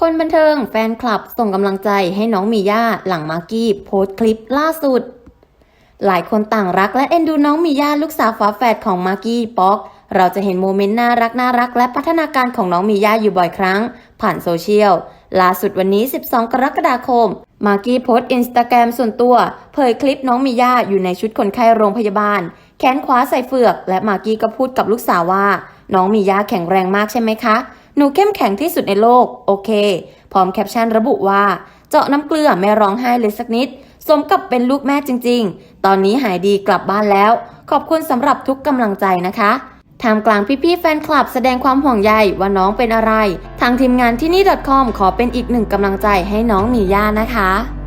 คนบันเทิงแฟนคลับส่งกำลังใจให้น้องมีย่าหลังมากกี้โพสต์คลิปล่าสุด หลายคนต่างรักและเอ็นดูน้องมีย่าลูกสาวฝาแฝดของมากกี้ป๊อก เราจะเห็นโมเมนต์น่ารักน่ารักและพัฒนาการของน้องมีย่าอยู่บ่อยครั้ง ผ่านโซเชียลล่าสุดวันนี้ 12 กรกฎาคม มากกี้โพสต์อินสตาแกรมส่วนตัว เผยคลิปน้องมีย่าอยู่ในชุดคนไข้โรงพยาบาล แขนขวาใส่เฟือก และมากกี้ก็พูดกับลูกสาวว่า น้องมีย่าแข็งแรงมากใช่ไหมคะ หนูเข้มแข็งที่สุดในโลก โอเค พร้อมแคปชั่นระบุว่า เจาะน้ำเกลือไม่ร้องไห้เลยสักนิด สมกับเป็นลูกแม่จริง ๆ ตอนนี้หายดีกลับบ้านแล้ว ขอบคุณสำหรับทุกกำลังใจนะคะทามกลางพี่ๆแฟนคลับแสดงความห่วงใยว่าน้องเป็นอะไร ทางทีมงานที่นี่ .com ขอเป็นอีกหนึ่งกำลังใจให้น้องมีย่านะคะ